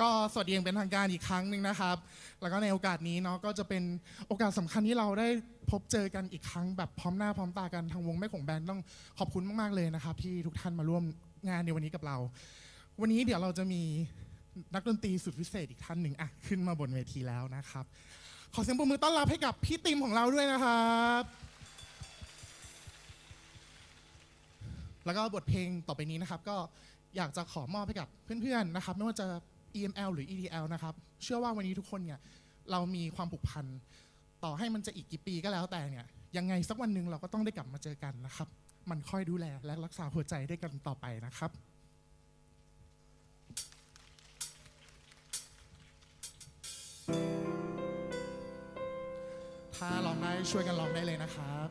ก็สวัสดีอย่างเป็นทางการอีกครั้งหนึ่งนะครับ แล้วก็ในโอกาสนี้เนาะก็จะเป็นโอกาสสำคัญที่เราได้พบเจอกันอีกครั้งแบบพร้อมหน้าพร้อมตากันทางวงแม่ของแบนด์ต้องขอบคุณมากๆเลยนะครับ ที่ทุกท่านมาร่วมงานในวันนี้กับเรา วันนี้เดี๋ยวเราจะมีนักดนตรีสุดพิเศษอีกท่านหนึ่งอะขึ้นมาบนเวทีแล้วนะครับ ขอเสียงปรบมือต้อนรับให้กับพี่ติมของเราด้วยนะครับ แล้วก็บทเพลงต่อไปนี้นะครับ ก็อยากจะขอมอบให้กับเพื่อนๆนะครับ ไม่ว่าจะ EML หรือ EDL นะครับ เชื่อว่าวันนี้ทุกคนเนี่ยเรามีความผูกพัน ต่อให้มันจะอีกกี่ปีก็แล้วแต่เนี่ย ยังไงสักวันหนึ่งเราก็ต้องได้กลับมาเจอกันนะครับ มันค่อยดูแลและรักษาหัวใจได้กันต่อไปนะครับ ถ้าลองได้ช่วยกันลองได้เลยนะครับ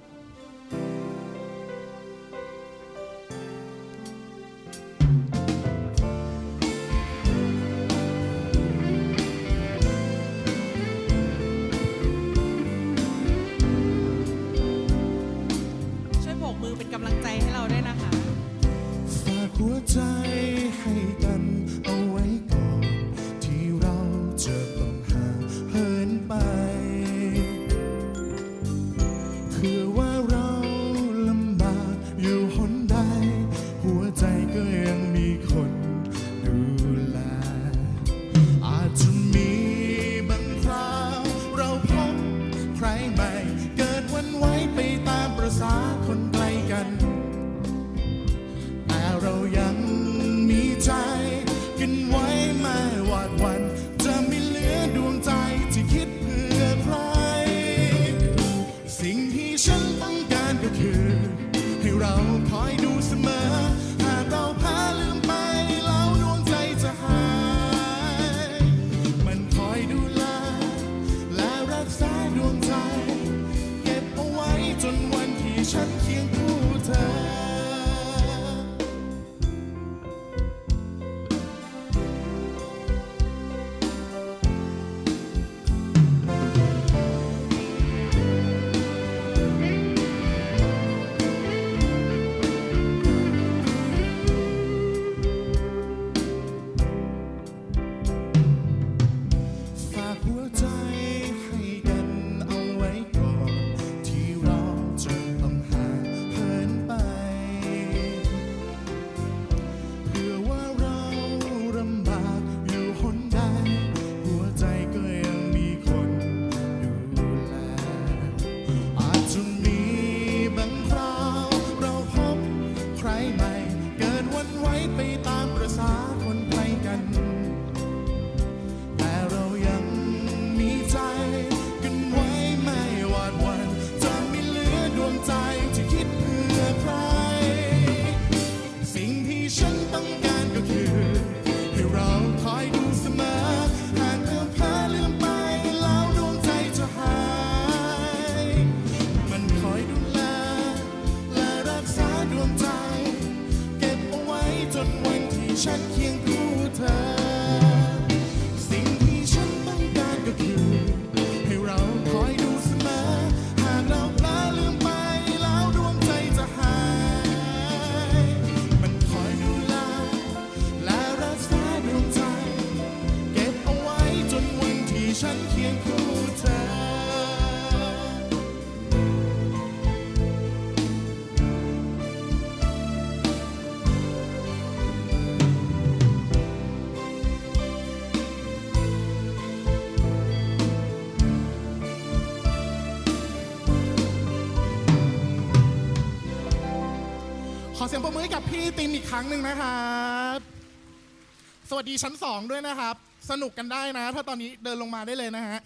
เพื่อว่า เราคอยดูเสมอาคนไกลกัน ฉันเคียงคู่เธอ ขอเสียงปรบมือให้กับพี่ติมอีกครั้งหนึ่งนะครับ สวัสดีชั้นสองด้วยนะครับ สนุกกันได้นะ ถ้าตอนนี้เดินลงมาได้เลยนะฮะ